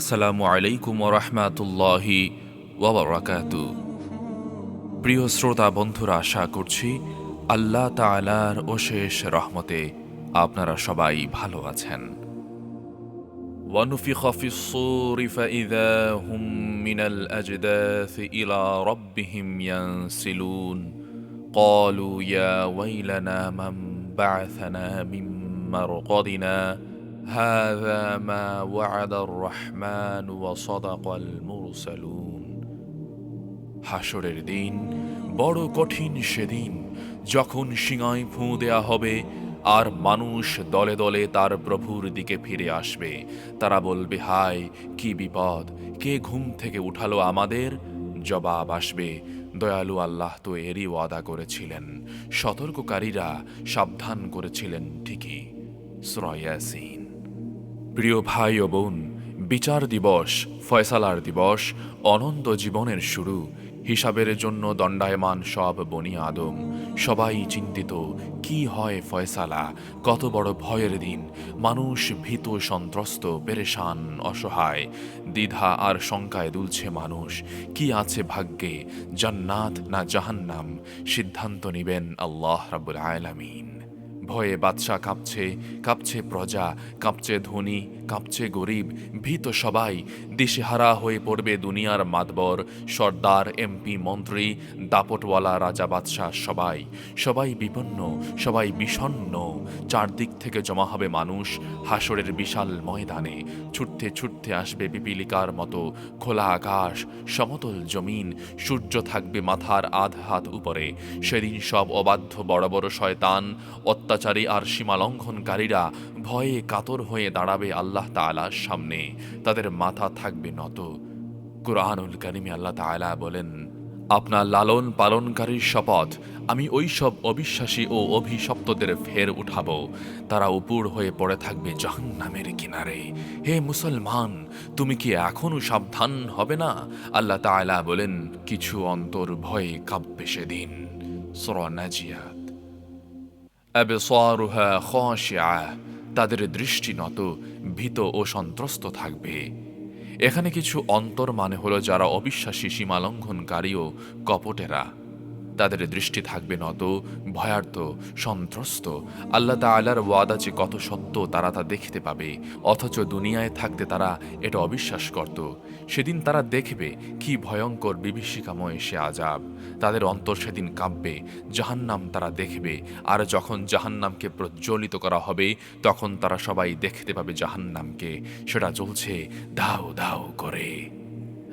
আসসালামু আলাইকুম রহমাতুল্লাহি ওবরাকাতু প্রিয় শ্রোতা বন্ধুরা আশা করছি আল্লাহ তালার অশেষ রহমতে আপনারা সবাই ভালো আছেন ونفخ في الصور فإذا هم من الأجداث إلى ربهم ينسلون قالوا يا ويلنا من بعثنا من مرقدنا هذا ما وعد الرحمن وصدق المرسلون হাসরের দিন বড় কঠিন সেদিন যখন সিঙায় ফুঁ দেয়া হবে আর মানুষ দলে দলে তার প্রভুর দিকে ফিরে আসবে তারা বলবে হায় কি বিপদ কে ঘুম থেকে উঠালো আমাদের জবাব আসবে দয়ালু আল্লাহ তো এরই ওয়াদা করেছিলেন সতর্ককারীরা সাবধান করেছিলেন ঠিকই শ্রয়াসিন প্রিয় ভাই ও বোন, বিচার দিবস, ফয়সালার দিবস, অনন্ত জীবনের শুরু। হিসাবের জন্য দণ্ডায়মান সব বনি আদম। সবাই চিন্তিত, কি হয় ফয়সালা? কত বড় ভয়ের দিন। মানুষ ভীত, সন্ত্রস্ত, পেরেশান, অসহায়। দ্বিধা আর শঙ্কায় দুলছে মানুষ। কি আছে ভাগ্যে? জান্নাত না জাহান্নাম? সিদ্ধান্ত নিবেন আল্লাহ রাব্বুল আলামিন। ভয়ে বাদশা কাঁপছে কাঁপছে প্রজা, কাঁপছে ধনী, কাঁপছে গরিব, ভীত সবাই। দিশেহারা হয়ে পড়বে দুনিয়ার মাতবর, সর্দার, এমপি, মন্ত্রী, দাপটওয়ালা, রাজা, বাদশাহ সবাই। সবাই বিপন্ন, সবাই বিষণ্ন চারদিক থেকে জমা হবে মানুষ, হাসরের বিশাল ময়দানে। ছুটতে ছুটতে আসবে পিপিলিকার মতো খোলা আকাশ, সমতল জমিন, সূর্য থাকবে মাথার আধ হাত উপরে। সেদিন সব অবাধ্য বড় বড় শয়তান, অত্যাচারী আর সীমালঙ্ঘনকারীরা ভয়ে কাতর হয়ে দাঁড়াবে আল্লাহ তাআলার সামনে। তাদের মাথা থাকবে নত। কুরআনুল কারিমে আল্লাহ তাআলা বলেন, আপনার লালন পালনকারীর শপথ, আমি ওই সব অবিশ্বাসী ও অভিশপ্তদের ফের উঠাব। তারা উপুর হয়ে পড়ে থাকবে জাহান্নামের কিনারে। হে মুসলমান, তুমি কি এখনও সাবধান হবে না? আল্লাহ তাআলা বলেন, কিছু অন্তর ভয়ে কাঁপবে সেদিন। সূরা নাজিয়াত খশিয়া। তাদের দৃষ্টি নত, ভীত ও সন্ত্রস্ত থাকবে। এখানে কিছু অন্তর মানে হলো যারা অবিশ্বাসী সীমালঙ্ঘনকারী ও কপটেরা। তাদের দৃষ্টি থাকবে নত ভয়ার্থ সন্ত্রস্ত। আল্লাহ তাআলার ওয়াদা যে কত সত্য, তারা তা দেখতে পাবে। অথচ দুনিয়ায় থাকতে তারা এটা অবিশ্বাস করত। সেদিন তারা দেখবে কি ভয়ঙ্কর বিভীষিকাময় সে আজাব তাদের অন্তর সেদিন কাঁপবে, জাহান্নাম তারা দেখবে। আর যখন জাহান্নামকে প্রজ্বলিত করা হবে, তখন তারা সবাই দেখতে পাবে জাহান্নামকে। সেটা চলছে দাও দাও করে।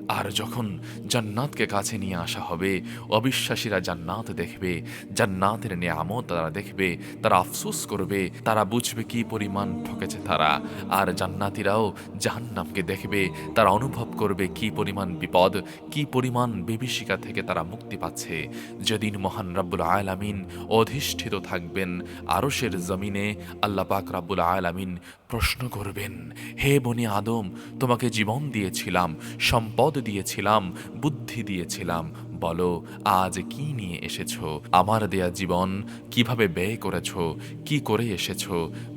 আর যখন জান্নাতকে কাছে নিয়ে আসা হবে, অবিশ্বাসীরা জান্নাত দেখবে, জান্নাতের নিয়ামত তারা দেখবে, তারা আফসোস করবে, তারা বুঝবে কি পরিমাণ ঠকেছে তারা। আর জান্নাতিরাও জাহান্নামকে দেখবে, তারা অনুভব করবে কি পরিমাণ বিপদ, কি পরিমাণ বিভীষিকা থেকে তারা মুক্তি পাচ্ছে। যেদিন মহান রাব্বুল আলামিন অধিষ্ঠিত থাকবেন, আরশের জমিনে আল্লাহ পাক রাব্বুল আলামিন প্রশ্ন করবেন, হে বনি আদম, তোমাকে জীবন দিয়েছিলাম, সম্পদ দিয়েছিলাম, বুদ্ধি দিয়েছিলাম। বলো, আজ কি নিয়ে এসেছ? আমার দেয়া জীবন কীভাবে ব্যয় করেছ? কি করে এসেছ?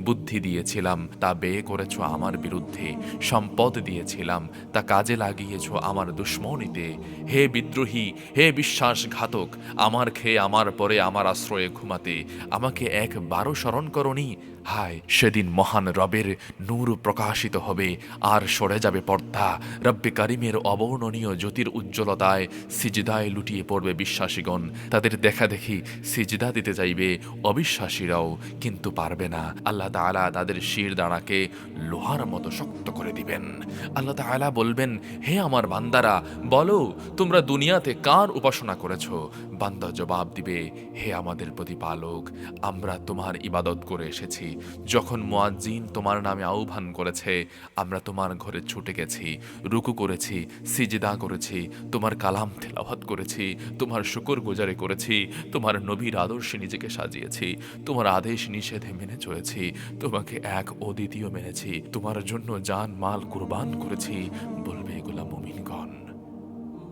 বুদ্ধি দিয়েছিলাম, তা ব্যয় করেছ আমার বিরুদ্ধে। সম্পদ দিয়েছিলাম, তা কাজে লাগিয়েছ আমার দুশ্মনীতে। হে বিদ্রোহী, হে বিশ্বাসঘাতক, আমার খেয়ে আমার পরে আমার আশ্রয়ে ঘুমাতে। আমাকে একবারও স্মরণ করনি হায়, সেদিন মহান রবের নূর প্রকাশিত হবে, আর সরে যাবে পর্দা। রব্বে কারিমের অবর্ণনীয় জ্যোতির উজ্জ্বলতায় সিজদায় লুটিয়ে পড়বে বিশ্বাসীগণ। তাদের দেখা দেখি সিজদা দিতে চাইবে অবিশ্বাসীরাও, কিন্তু পারবে না। আল্লাহ তাআলা তাদের শির দাঁড়াকে লোহার মতো শক্ত করে দিবেন। আল্লাহ তাআলা বলবেন, হে আমার বান্দারা, বলো, তোমরা দুনিয়াতে কার উপাসনা করেছ? বান্দা জবাব দিবে, হে আমাদের প্রতিপালক, আমরা তোমার ইবাদত করে এসেছি। যখন মুয়াজ্জিন তোমার নামে আহ্বান করেছে, আমরা তোমার ঘরে ছুটে গেছি, রুকু করেছি, সিজদা করেছি, তোমার কালাম তেলাওয়াত করেছি, তোমার শুকর গুজারে করেছি, তোমার নবীর আদর্শে নিজেকে সাজিয়েছি, তোমার আদেশ নিষেধে মেনে চলেছি, তোমাকে এক অদ্বিতীয় মেনেছি, তোমার জন্য জান মাল কুরবান করেছি, বলবে এগুলা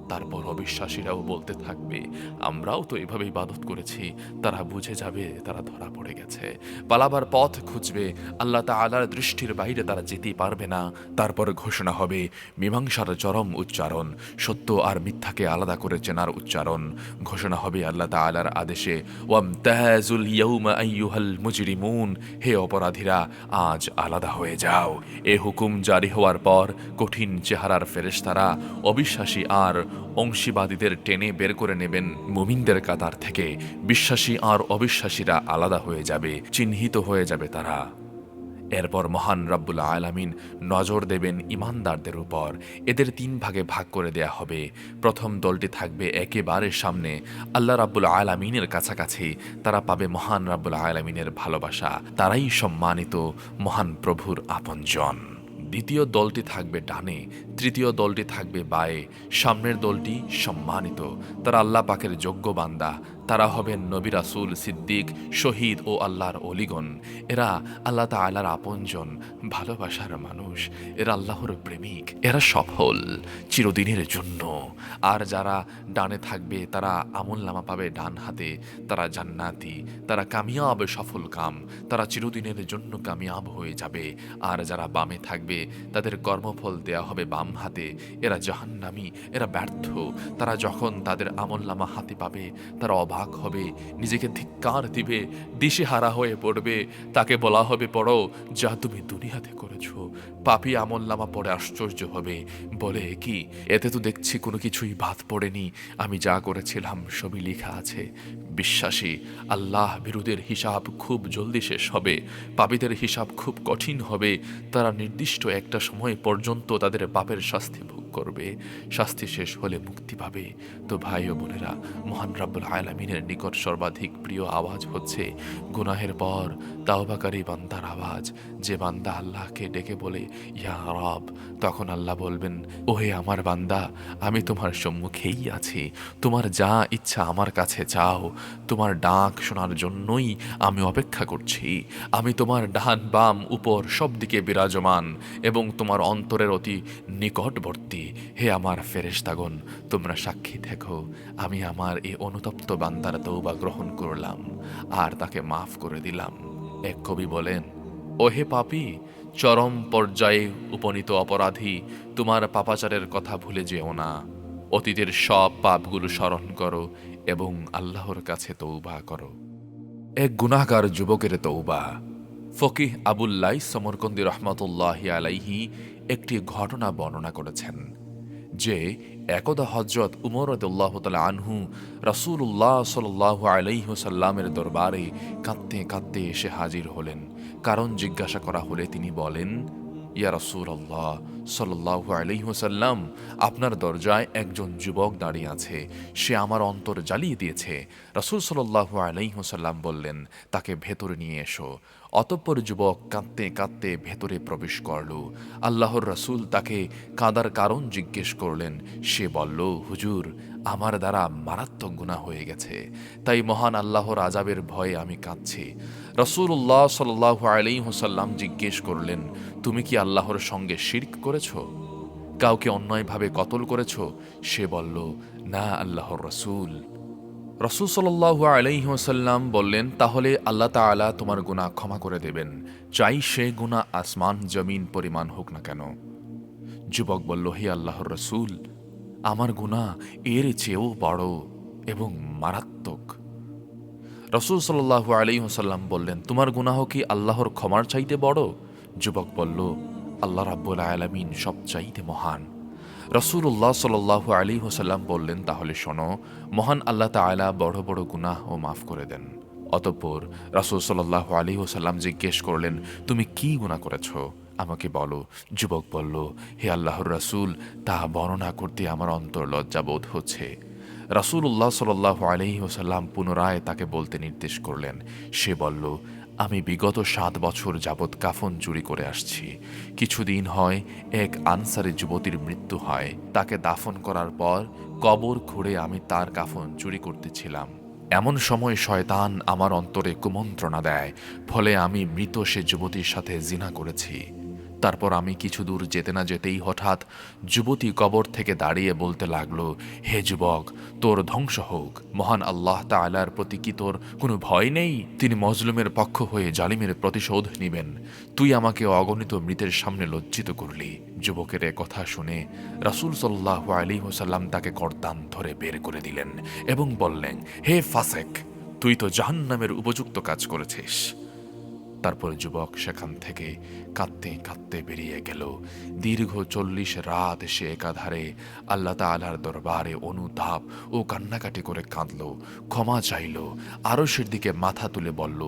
তারপর অবিশ্বাসীরাও বলতে থাকবে, আমরাও তো এভাবে ইবাদত করেছি। তারা বুঝে যাবে, তারা ধরা পড়ে গেছে। পালাবার পথ খুঁজবে। আল্লাহ তাআলার দৃষ্টির বাইরে তারা যেতেই পারবে না। তারপর ঘোষণা হবে, মীমাংসার চরম উচ্চারণ, সত্য আর মিথ্যাকে আলাদা করে চেনার উচ্চারণ। ঘোষণা হবে আল্লাহ তাআলার আদেশে ওয়ামতাহাজুল ইয়াউমা আইয়ুহাল মুজরিমুন হে অপরাধীরা, আজ আলাদা হয়ে যাও। এ হুকুম জারি হওয়ার পর কঠিন চেহারার ফেরেশতারা, অবিশ্বাসী আর অংশীবাদীদের টেনে বের করে নেবেন মুমিনদের কাতার থেকে। বিশ্বাসী আর অবিশ্বাসীরা আলাদা হয়ে যাবে, চিহ্নিত হয়ে যাবে তারা। এরপর মহান রাব্বুল আলামিন নজর দেবেন ইমানদারদের উপর। এদের তিন ভাগে ভাগ করে দেয়া হবে। প্রথম দলটি থাকবে একেবারে সামনে। আল্লাহ রাব্বুল আলামিনের কাছাকাছি তারা পাবে মহান রাব্বুল আলামিনের ভালোবাসা। তারাই সম্মানিত মহান প্রভুর আপনজন। দ্বিতীয় দলটি থাকবে ডানে। তৃতীয় দলটি থাকবে বায়ে। সামনের দলটি সম্মানিত। তারা আল্লাহ পাকের যোগ্য বান্দা। তারা হবেন নবী রাসুল, সিদ্দিক, শহীদ ও আল্লাহর অলিগণ। এরা আল্লাহ তাআলার আপনজন, ভালোবাসার মানুষ। এরা আল্লাহর প্রেমিক। এরা সফল, চিরদিনের জন্য। আর যারা ডানে থাকবে, তারা আমল নামা পাবে ডান হাতে। তারা জান্নাতি, তারা কামিয়াব সফল কাম। তারা চিরদিনের জন্য কামিয়াব হয়ে যাবে। আর যারা বামে থাকবে, তাদের কর্মফল দেয়া হবে বাম হাতে। এরা জাহান্নামি, এরা ব্যর্থ। তারা যখন তাদের আমল নামা হাতে পাবে, তারা অবাক হবে, নিজেকে ধিক্কার দিবে, দিশেহারা হয়ে পড়বে। তাকে বলা হবে, পড়ো, যা তুমি দুনিয়াতে করেছ। পাপি আমল নামা পড়ে আশ্চর্য হবে। বলে কি, এতে তো দেখছি কোনো কিছুই বাদ পড়েনি। আমি যা করেছিলাম, সবই লেখা আছে। বিশ্বাসী, আল্লাহ বিরুদের হিসাব খুব জলদি শেষ হবে। পাপীদের হিসাব খুব কঠিন হবে। তারা নির্দিষ্ট একটা সময় পর্যন্ত তাদের পাপের শাস্তি ভোগ করবে, শাস্তি শেষ হলে মুক্তি পাবে। তো ভাই ও বোনেরা, মহান রাব্বুল আলামিনের নিকট সর্বাধিক প্রিয় আওয়াজ হচ্ছে গুনাহের পর, তাওবাকারী বান্দার আওয়াজ। যে বান্দা আল্লাহকে ডেকে বলে, ইয়া রব, তখন আল্লাহ বলবেন, ওহে আমার বান্দা, আমি তোমার সম্মুখেই আছি। তোমার যা ইচ্ছা আমার কাছে চাও। তোমার ডাক শোনার জন্যই আমি অপেক্ষা করছি। আমি তোমার ডান বাম উপর সব দিকে বিরাজমান এবং তোমার অন্তরের অতি নিকটবর্তী। হে আমার ফেরেশতাগণ, তোমরা সাক্ষী দেখো, আমি আমার এই অনুতপ্ত বান্দার তৌবা গ্রহণ করলাম, আর তাকে মাফ করে দিলাম। এক কবি বলেন, ওহে পাপি, চরম পর্যায়ে উপনীত অপরাধী, তোমার পাপাচারের কথা ভুলে যেও না। অতীতের সব পাপগুলো স্মরণ করো এবং আল্লাহর কাছে তৌবা করো। এক গুনাহগার যুবকের তৌবা ফকিহ আবুল্লাই সমরকন্দি রহমতুল্লাহ আলাইহি একটি ঘটনা বর্ণনা করেছেন, যে একদা হজরত উমর রদুল্লাহ তালা আনহু রাসূলুল্লাহ সাল্লাহ আলাইহসাল্লামের দরবারে কাঁদতে কাঁদতে এসে হাজির হলেন। কারণ জিজ্ঞাসা করা হলে তিনি বলেন, ইয়া রসুল আল্লাহ সাল্লাহ আলহিহসাল্লাম আপনার দরজায় একজন যুবক দাঁড়িয়ে আছে, সে আমার অন্তর জ্বালিয়ে দিয়েছে। রসুল সাল্লাহ আলহিহসাল্লাম বললেন, তাকে ভেতরে নিয়ে এসো। অতঃপর যুবক কাঁদতে কাঁদতে ভেতরে প্রবেশ করল। আল্লাহর রসুল তাকে কাঁদার কারণ জিজ্ঞেস করলেন। সে বলল, হুজুর, আমার দ্বারা মারাত্মক গুণা হয়ে গেছে। তাই মহান আল্লাহর আজাবের ভয়ে আমি কাঁদছি। রসুল্লাহ সাল্লাহ আলিহসাল্লাম জিজ্ঞেস করলেন, তুমি কি আল্লাহর সঙ্গে শির্ক করেছ? কাউকে অন্যায়ভাবে কতল করেছ? সে বলল, না, আল্লাহর রসুল। রসুল সাল্লাহু আলাইসাল্লাম বললেন, তাহলে আল্লাহ তাআলা তোমার গুণা ক্ষমা করে দেবেন। চাই সে গুণা আসমান, জমিন পরিমাণ হোক না কেন। যুবক বলল, হে আল্লাহর রসুল, আমার গুণা এর চেয়েও বড় এবং মারাত্মক। রসুল সাল্লাহু আলাইসাল্লাম বললেন, তোমার গুনাহ কি আল্লাহর ক্ষমার চাইতে বড়? যুবক বলল, আল্লাহ রাব্বুল সব চাইতে মহান। রসুল্লাহ সাল্লাহু আলী হোসাল্লাম বললেন, তাহলে শোনো, মহান আল্লাহ তাআলা বড় বড় গুনাহ ও মাফ করে দেন। অতঃপর রাসুল সাল্লাহ আলী হোসাল্লাম জিজ্ঞেস করলেন, তুমি কি গুণা করেছ? আমাকে বলো। যুবক বলল, হে আল্লাহর রাসূল, তা বর্ণনা করতে আমার অন্তর লজ্জাবোধ হচ্ছে। রাসূলুল্লাহ সাল্লাহ আলহি ওসাল্লাম পুনরায় তাকে বলতে নির্দেশ করলেন। সে বলল আমি বিগত সাত বছর যাবৎ কাফন চুরি করে আসছি। কিছুদিন হয় এক আনসারি যুবতীর মৃত্যু হয়। তাকে দাফন করার পর কবর খুঁড়ে আমি তার কাফন চুরি করতেছিলাম। এমন সময় শয়তান আমার অন্তরে কুমন্ত্রণা দেয়, ফলে আমি মৃত সে যুবতীর সাথে জিনা করেছি। তারপর আমি কিছু দূর যেতে না যেতেই হঠাৎ যুবতী কবর থেকে দাঁড়িয়ে বলতে লাগল, হে যুবক, তোর ধ্বংস হোক। মহান আল্লাহ তাআলার প্রতি কি তোর কোনো ভয় নেই? তিনি মজলুমের পক্ষ হয়ে জালিমের প্রতিশোধ নিবেন। তুই আমাকে অগণিত মৃতের সামনে লজ্জিত করলি। যুবকের কথা শুনে রাসূল সাল্লাহ আলী হোসাল্লাম তাকে কর্তান ধরে বের করে দিলেন এবং বললেন, হে ফাসেক, তুই তো জাহান্নামের উপযুক্ত কাজ করেছিস। তারপর যুবক সেখান থেকে কাঁদতে কাঁদতে বেরিয়ে গেল। দীর্ঘ চল্লিশ রাত সে একাধারে আল্লাহ তালার দরবারে অনুতাপ ও কান্নাকাটি করে কাঁদল। ক্ষমা চাইল, আরশের দিকে মাথা তুলে বলল,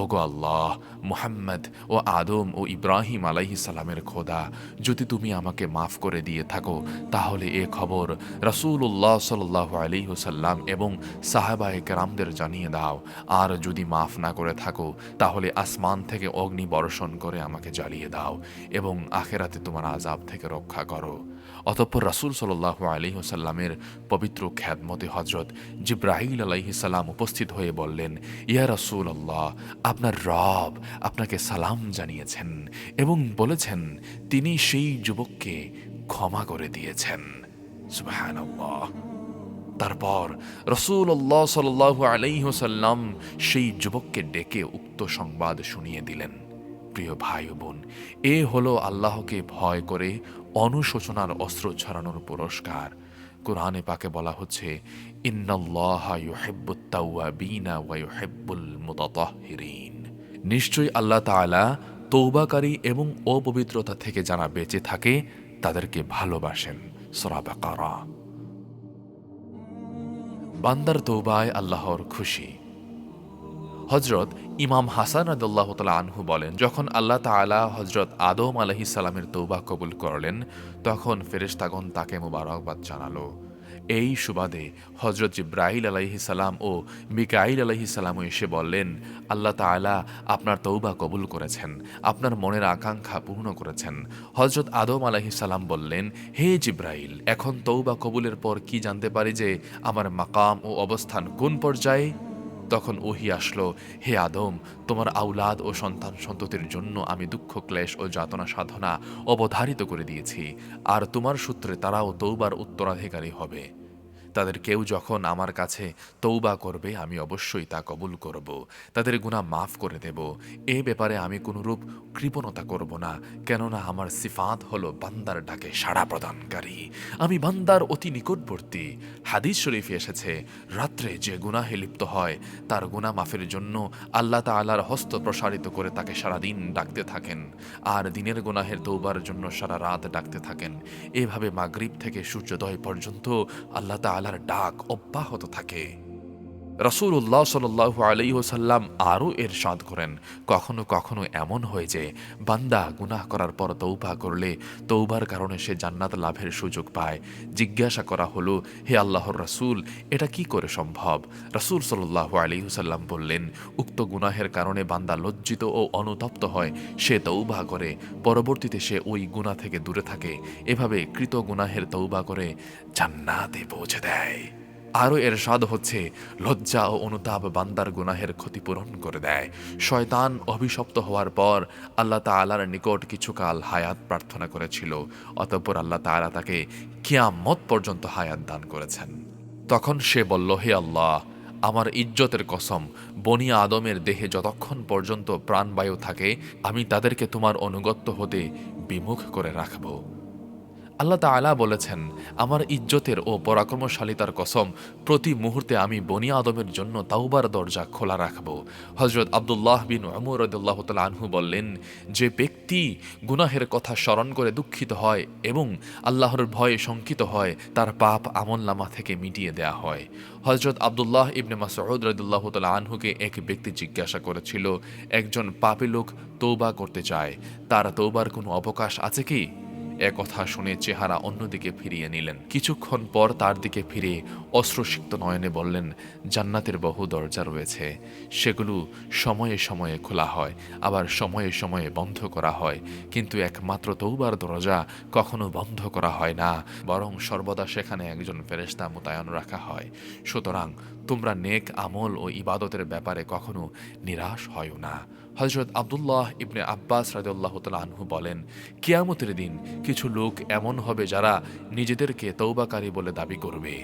ওগো আল্লাহ, মুহাম্মদ ও আদম ও ইব্রাহিম আলাইহি সালামের খোদা, যদি তুমি আমাকে মাফ করে দিয়ে থাকো, তাহলে এ খবর রাসূলুল্লাহ সাল্লাহ আলী হুসাল্লাম এবং সাহাবায়ে কেরামদের জানিয়ে দাও। আর যদি মাফ না করে থাকো, তাহলে আসমান থেকে অগ্নি বর্ষণ করে আমাকে জ্বালিয়ে দাও এবং আখেরাতে তোমার আজাব থেকে রক্ষা করো। অতঃপর রাসূল সাল্লাহ আলী হুসাল্লামের পবিত্র খ্যাতমতে হজরত জিব্রাহিল আলাইহি সালাম উপস্থিত হয়ে বললেন, ইয়া রাসূল আল্লাহ আপনার রব আপনাকে সালাম জানিয়েছেন এবং বলেছেন, তিনি সেই যুবককে ক্ষমা করে দিয়েছেন। সুবহানাল্লাহ। তারপর রসুল্লাহ সাল্লাহ আলাইহসাল্লাম সেই যুবককে ডেকে উক্ত সংবাদ শুনিয়ে দিলেন। প্রিয় ভাই ও বোন, এ হলো আল্লাহকে ভয় করে অনুশোচনার অস্ত্র ছড়ানোর পুরস্কার। কোরআনে পাকে বলা হচ্ছে নিশ্চয়ই আল্লাহ তাআলা তৌবাকারী এবং অপবিত্রতা থেকে যারা বেঁচে থাকে, তাদেরকে ভালোবাসেন। সরাবাকারা বান্দার তৌবায় আল্লাহর খুশি। হজরত ইমাম হাসান আদুল্লাহ তালা আনহু বলেন, যখন আল্লাহ তালা হজরত আদম সালামের তৌবা কবুল করলেন, তখন ফেরেশতাগণ তাকে মুবারকবাদ জানালো। এই সুবাদে হজরত আলাইহি সালাম ও মিকাইল আলাইহি সালামও এসে বললেন, আল্লাহ তাআলা আপনার তৌবা কবুল করেছেন, আপনার মনের আকাঙ্ক্ষা পূর্ণ করেছেন। হজরত আদম সালাম বললেন, হে জিব্রাইল, এখন তৌবা কবুলের পর কি জানতে পারি যে আমার মাকাম ও অবস্থান কোন পর্যায়ে? তখন ওহি আসলো, হে আদম, তোমার আউলাদ ও সন্তান সন্ততির জন্য আমি দুঃখ, ক্লেশ ও যাতনা সাধনা অবধারিত করে দিয়েছি। আর তোমার সূত্রে তারাও তৌবার উত্তরাধিকারী হবে। তাদের কেউ যখন আমার কাছে তৌবা করবে, আমি অবশ্যই তা কবুল করব। তাদের গুণা মাফ করে দেব। এ ব্যাপারে আমি কোনরূপ কৃপণতা করব না, কেননা আমার সিফাত হলো বান্দার ডাকে সাড়া প্রদানকারী। আমি বান্দার অতি নিকটবর্তী। হাদিস শরীফে এসেছে, রাত্রে যে গুনাহে লিপ্ত হয়, তার গুণা মাফের জন্য আল্লাহ তাআলার হস্ত প্রসারিত করে তাকে সারাদিন ডাকতে থাকেন, আর দিনের গুনাহের তৌবার জন্য সারা রাত ডাকতে থাকেন। এভাবে মাগরিব থেকে সূর্যোদয় পর্যন্ত আল্লাহ তাআলার ডাক অব্যাহত থাকে। রসুল্লাহ সাল্লাহ আলাইসাল্লাম আরও এর সাদ করেন, কখনো কখনো এমন হয় যে বান্দা গুনাহ করার পর তৌবা করলে তৌবার কারণে সে জান্নাত লাভের সুযোগ পায়। জিজ্ঞাসা করা হলো, হে আল্লাহর রাসূল, এটা কি করে সম্ভব? রাসূল সাল্লাহ আলিহুসাল্লাম বললেন, উক্ত গুনাহের কারণে বান্দা লজ্জিত ও অনুতপ্ত হয়, সে তৌবা করে, পরবর্তীতে সে ওই গুনাহ থেকে দূরে থাকে, এভাবে কৃত গুনাহের তৌবা করে জান্নাতে পৌঁছে দেয়। আরও এর স্বাদ হচ্ছে, লজ্জা ও অনুতাপ বান্দার গুনাহের ক্ষতিপূরণ করে দেয়। শয়তান অভিশপ্ত হওয়ার পর আল্লাহ তালার নিকট কিছুকাল হায়াত প্রার্থনা করেছিল, অতঃপর আল্লাহ তালা তাকে কিয়ামত পর্যন্ত হায়াত দান করেছেন। তখন সে বলল, হে আল্লাহ, আমার ইজ্জতের কসম, বনি আদমের দেহে যতক্ষণ পর্যন্ত প্রাণবায়ু থাকে, আমি তাদেরকে তোমার অনুগত্য হতে বিমুখ করে রাখব। আল্লাহ তালা বলেছেন, আমার ইজ্জতের ও পরাক্রমশালিতার কসম, প্রতি মুহূর্তে আমি বনি আদমের জন্য তাওবার দরজা খোলা রাখব। হজরত আবদুল্লাহ বিন অমর রদুল্লাহ আনহু বললেন, যে ব্যক্তি গুনাহের কথা স্মরণ করে দুঃখিত হয় এবং আল্লাহর ভয়ে শঙ্কিত হয়, তার পাপ আমল্লামা থেকে মিটিয়ে দেয়া হয়। হজরত আবদুল্লাহ ইবনে মাসউদ রদুল্লাহ আনহুকে এক ব্যক্তি জিজ্ঞাসা করেছিল, একজন পাপী লোক তৌবা করতে চায়, তার তৌবার কোনো অবকাশ আছে কি? এ কথা শুনে চেহারা অন্যদিকে ফিরিয়ে নিলেন। কিছুক্ষণ পর তার দিকে ফিরে অশ্রুসিক্ত নয়নে বললেন, জান্নাতের বহু দরজা রয়েছে। সেগুলো সময়ে সময়ে খোলা হয়, আবার সময়ে সময়ে বন্ধ করা হয়। কিন্তু একমাত্র তৌবার দরজা কখনো বন্ধ করা হয় না, বরং সর্বদা সেখানে একজন ফেরেস্তা মোতায়েন রাখা হয়। সুতরাং তোমরা নেক আমল ও ইবাদতের ব্যাপারে কখনো নিরাশ হয় না। হজরত আবদুল্লাহ ইবনে আব্বাস রাজ্লাহ আনহু বলেন, কিয়ামতের দিন কিছু লোক এমন হবে যারা নিজেদেরকে তৌবাকারী বলে দাবি করবে।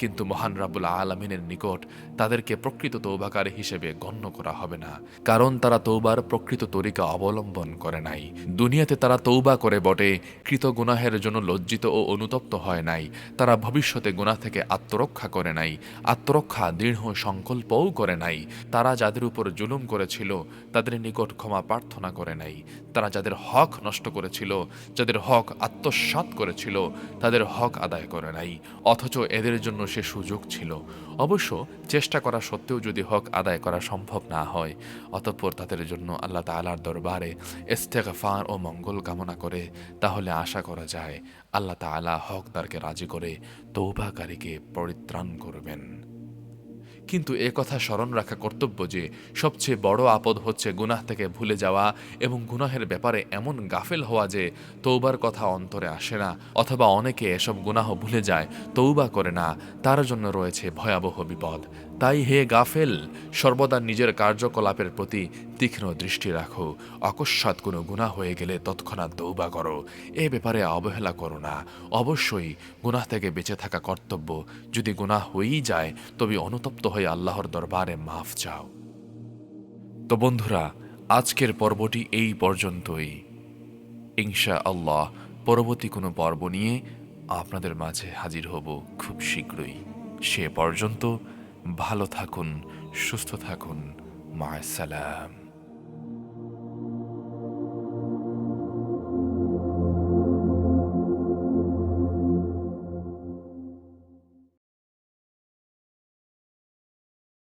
কিন্তু মহান রাবুল আলমিনের নিকট তাদেরকে প্রকৃত তৌবাকারী হিসেবে গণ্য করা হবে না, কারণ তারা তৌবার প্রকৃত তরিকা অবলম্বন করে নাই। দুনিয়াতে তারা তৌবা করে বটে, কৃত গুনাহের জন্য লজ্জিত ও অনুতপ্ত হয় নাই, তারা ভবিষ্যতে গুনাহ থেকে আত্মরক্ষা করে নাই, আত্মরক্ষা, দৃঢ় সংকল্পও করে নাই। তারা যাদের উপর জুলুম করেছিল, তাদের নিকট ক্ষমা প্রার্থনা করে নাই। তারা যাদের হক নষ্ট করেছিল, যাদের হক আত্মসাৎ করেছিল, তাদের হক আদায় করে নাই, অথচ এদের জন্য সে সুযোগ ছিল। অবশ্য চেষ্টা করা সত্ত্বেও যদি হক আদায় করা সম্ভব না হয়, অতঃপর তাদের জন্য আল্লাহ তালার দরবারে ইস্তেগফার ও মঙ্গল কামনা করে, তাহলে আশা করা যায় আল্লাহ তালা হকদারকে রাজি করে তৌবাকারীকে পরিত্রাণ করবেন। কিন্তু এ কথা স্মরণ রাখা কর্তব্য যে সবচেয়ে বড় আপদ হচ্ছে গুনাহ থেকে ভুলে যাওয়া এবং গুনাহের ব্যাপারে এমন গাফেল হওয়া যে তৌবার কথা অন্তরে আসে না অথবা অনেকে এসব গুনাহ ভুলে যায় তৌবা করে না, তার জন্য রয়েছে ভয়াবহ বিপদ। তাই হে গাফেল, সর্বদা নিজের কার্যকলাপের প্রতি তীক্ষ্ণ দৃষ্টি রাখো। অকস্মাৎ কোনো গুনাহ হয়ে গেলে তৎক্ষণাৎ দৌবা করো। এ ব্যাপারে অবহেলা করো না। অবশ্যই গুনাহ থেকে বেঁচে থাকা কর্তব্য। যদি গুনাহ হয়েই যায়, তবে অনুতপ্ত হয়ে আল্লাহর দরবারে মাফ চাও। তো বন্ধুরা, আজকের পর্বটি এই পর্যন্তই। ইনশা আল্লাহ পরবর্তী কোনো পর্ব নিয়ে আপনাদের মাঝে হাজির হব খুব শীঘ্রই। সে পর্যন্ত ভালো থাকুন সুস্থ থাকুন। মা সালাম।